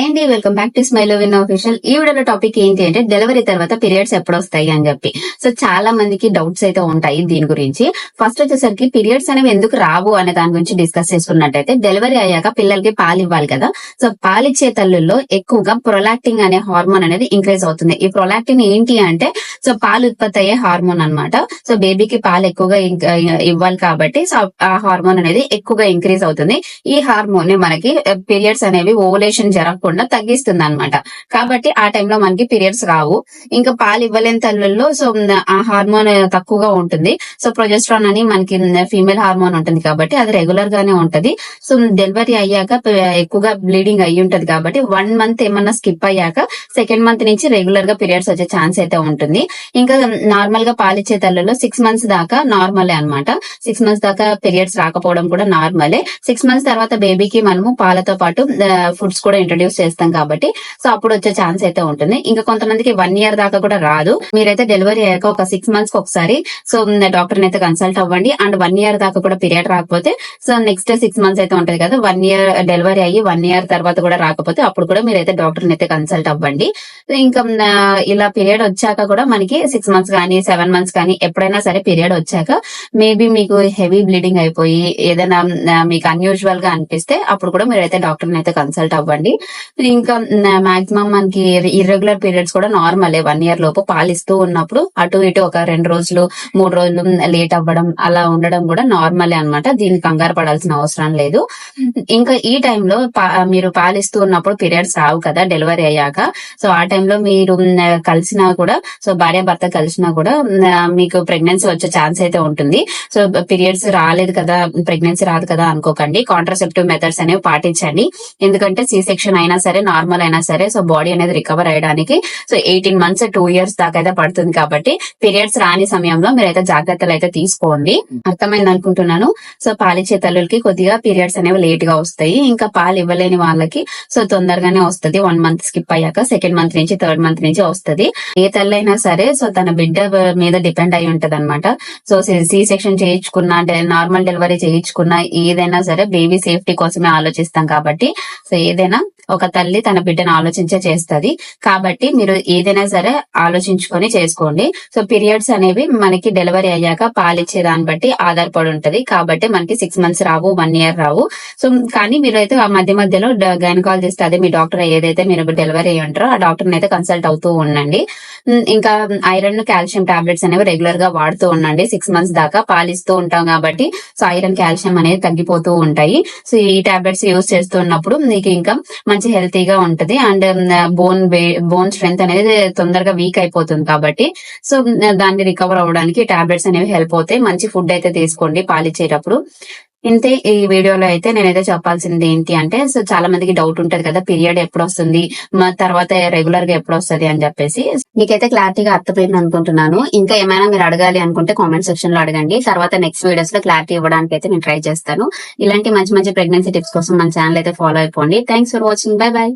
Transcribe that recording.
And welcome back to smile win official ఈ వీడియోలో topic ఏంటి అంటే డెలివరీ తర్వాత పీరియడ్స్ ఎప్పుడు వస్తాయి అని చెప్పి. సో చాలా మందికి డౌట్స్ అయితే ఉంటాయి దీని గురించి. ఫస్ట్ వచ్చేసరికి పీరియడ్స్ అనేవి ఎందుకు రావు అనే దాని గురించి డిస్కస్ చేసుకున్నట్టయితే డెలివరీ అయ్యాక పిల్లలకి పాలు ఇవ్వాలి కదా. సో పాలిచ్చే తల్లుల్లో ఎక్కువగా ప్రొలాక్టింగ్ అనే హార్మోన్ అనేది ఇంక్రీజ్ అవుతుంది. ఈ ప్రొలాక్టిన్ ఏంటి అంటే సో పాలు ఉత్పత్తి అయ్యే హార్మోన్ అన్నమాట. సో బేబీకి పాలు ఎక్కువగా ఇవ్వాలి కాబట్టి సో ఆ హార్మోన్ అనేది ఎక్కువగా ఇంక్రీజ్ అవుతుంది. ఈ హార్మోన్ మనకి పీరియడ్స్ అనేవి ఓవలేషన్ జరగ జరగకుండా తగ్గిస్తుంది అనమాట కాబట్టి ఆ టైంలో మనకి పీరియడ్స్ రావు. ఇంకా పాలు ఇవ్వలేని తల్లుల్లో సో ఆ హార్మోన్ తక్కువగా ఉంటుంది. సో ప్రొజెస్ట్రాన్ అని మనకి ఫీమేల్ హార్మోన్ ఉంటుంది కాబట్టి అది రెగ్యులర్ గానే ఉంటది. సో డెలివరీ అయ్యాక ఎక్కువగా బ్లీడింగ్ అయ్యి ఉంటది కాబట్టి వన్ మంత్ ఏమన్నా స్కిప్ అయ్యాక సెకండ్ మంత్ నుంచి రెగ్యులర్గా పీరియడ్స్ వచ్చే ఛాన్స్ అయితే ఉంటుంది. ఇంకా నార్మల్గా పాలిచ్చే తల్లుల్లో సిక్స్ మంత్స్ దాకా నార్మలే అన్నమాట. సిక్స్ మంత్స్ దాకా పీరియడ్స్ రాకపోవడం కూడా నార్మలే. సిక్స్ మంత్స్ తర్వాత బేబీకి మనము పాలతో పాటు ఫుడ్స్ కూడా ఇంట్రొడ్యూస్ చేస్తాం కాబట్టి సో అప్పుడు వచ్చే ఛాన్స్ అయితే ఉంటుంది. ఇంకా కొంతమందికి వన్ ఇయర్ దాకా కూడా రాదు. మీరైతే డెలివరీ అయ్యాక ఒక సిక్స్ మంత్స్కి ఒకసారి సో డాక్టర్ అయితే కన్సల్ట్ అవ్వండి. అండ్ వన్ ఇయర్ దాకా కూడా పీరియడ్ రాకపోతే సో నెక్స్ట్ సిక్స్ మంత్స్ అయితే ఉంటది కదా వన్ ఇయర్ డెలివరీ అయ్యి వన్ ఇయర్ తర్వాత కూడా రాకపోతే అప్పుడు కూడా మీరైతే డాక్టర్ అయితే కన్సల్ట్ అవ్వండి. ఇంకా ఇలా పీరియడ్ వచ్చాక కూడా మనకి సిక్స్ మంత్స్ కానీ సెవెన్ మంత్స్ కానీ ఎప్పుడైనా సరే పీరియడ్ వచ్చాక మేబీ మీకు హెవీ బ్లీడింగ్ అయిపోయి ఏదైనా మీకు అన్యూజువల్గా అనిపిస్తే అప్పుడు కూడా మీరైతే డాక్టర్ అయితే కన్సల్ట్ అవ్వండి. ఇంకా మాక్సిమం మనకి ఇర్రెగ్యులర్ పీరియడ్స్ కూడా నార్మలే వన్ ఇయర్ లోపు పాలిస్తూ ఉన్నప్పుడు అటు ఇటు ఒక రెండు రోజులు మూడు రోజులు లేట్ అవ్వడం అలా ఉండడం కూడా నార్మలే అన్నమాట. దీనికి కంగారు పడాల్సిన అవసరం లేదు. ఇంకా ఈ టైంలో మీరు పాలిస్తూ ఉన్నప్పుడు పీరియడ్స్ రావు కదా డెలివరీ అయ్యాక. సో ఆ టైంలో మీరు కలిసినా కూడా సో భార్య భర్త కలిసినా కూడా మీకు ప్రెగ్నెన్సీ వచ్చే ఛాన్స్ అయితే ఉంటుంది. సో పీరియడ్స్ రాలేదు కదా ప్రెగ్నెన్సీ రాదు కదా అనుకోకండి. కాంట్రసెప్టివ్ మెథడ్స్ అనేవి పాటించండి. ఎందుకంటే సి సెక్షన్ అయినా సరే నార్మల్ అయినా సరే సో బాడీ అనేది recover అయ్యడానికి so eighteen months two years దాకా అయితే పడుతుంది కాబట్టి పీరియడ్స్ రాని సమయంలో మీరైతే జాగ్రత్తలు అయితే తీసుకోండి. అర్థమైంది అనుకుంటున్నాను? సో పాలిచ్చే తల్లులకి కొద్దిగా పీరియడ్స్ అనేవి లేట్గా వస్తాయి. ఇంకా పాలు ఇవ్వలేని వాళ్ళకి సో తొందరగానే వస్తది. వన్ మంత్ స్కిప్ అయ్యాక సెకండ్ మంత్ నుంచి థర్డ్ మంత్ నుంచి వస్తది. ఏ తల్లైనా సరే సో తన బిడ్డ మీద డిపెండ్ అయి ఉంటది అనమాట సో సి సెక్షన్ చేయించుకున్నా నార్మల్ డెలివరీ చేయించుకున్నా ఏదైనా సరే బేబీ సేఫ్టీ కోసమే ఆలోచిస్తాం కాబట్టి సో ఏదైనా ఒక తల్లి తన బిడ్డను ఆలోచించే చేస్తుంది. కాబట్టి మీరు ఏదైనా సరే ఆలోచించుకొని చేసుకోండి. సో పీరియడ్స్ అనేవి మనకి డెలివరీ అయ్యాక పాలిచ్చే దాన్ని బట్టి ఆధారపడి ఉంటది. కాబట్టి మనకి సిక్స్ మంత్స్ రావు వన్ ఇయర్ రావు. సో కానీ మీరు అయితే ఆ మధ్య మధ్యలో గైనకాలజిస్ట్ అదే మీ డాక్టర్ ఏదైతే మీరు డెలివరీ అయ్యి ఉంటారో ఆ డాక్టర్ అయితే కన్సల్ట్ అవుతూ ఉండండి. ఇంకా ఐరన్ కాల్షియం టాబ్లెట్స్ అనేవి రెగ్యులర్గా వాడుతూ ఉండండి. సిక్స్ మంత్స్ దాకా పాలిస్తూ ఉంటాం కాబట్టి సో ఐరన్ కాల్షియం అనేది తగ్గిపోతూ ఉంటాయి. సో ఈ టాబ్లెట్స్ యూజ్ చేస్తున్నప్పుడు మీకు ఇంకా మంచి హెల్తీగా ఉంటది. అండ్ బోన్ బోన్ స్ట్రెంత్ అనేది తొందరగా వీక్ అయిపోతుంది కాబట్టి. సో దాన్ని రికవర్ అవ్వడానికి టాబ్లెట్స్ అనేవి హెల్ప్ అవుతాయి. మంచి ఫుడ్ అయితే తీసుకోండి పాలిచ్చేటప్పుడు. ఇంతే ఈ వీడియోలో అయితే నేనైతే చెప్పాల్సింది ఏంటి అంటే సో చాలా మందికి డౌట్ ఉంటది కదా పీరియడ్ ఎప్పుడు వస్తుంది మా తర్వాత రెగ్యులర్గా ఎప్పుడు వస్తుంది అని చెప్పేసి. మీకైతే క్లారిటీగా అర్థమైంది అనుకుంటున్నాను. ఇంకా ఏమైనా మీరు అడగాలి అనుకుంటే కామెంట్ సెక్షన్లో అడగండి. తర్వాత నెక్స్ట్ వీడియోస్లో క్లారిటీ ఇవ్వడానికి అయితే నేను ట్రై చేస్తాను. ఇలాంటి మంచి మంచి ప్రెగ్నెన్సీ టిప్స్ కోసం మన ఛానల్ అయితే ఫాలో అయిపోండి. Thanks for watching bye bye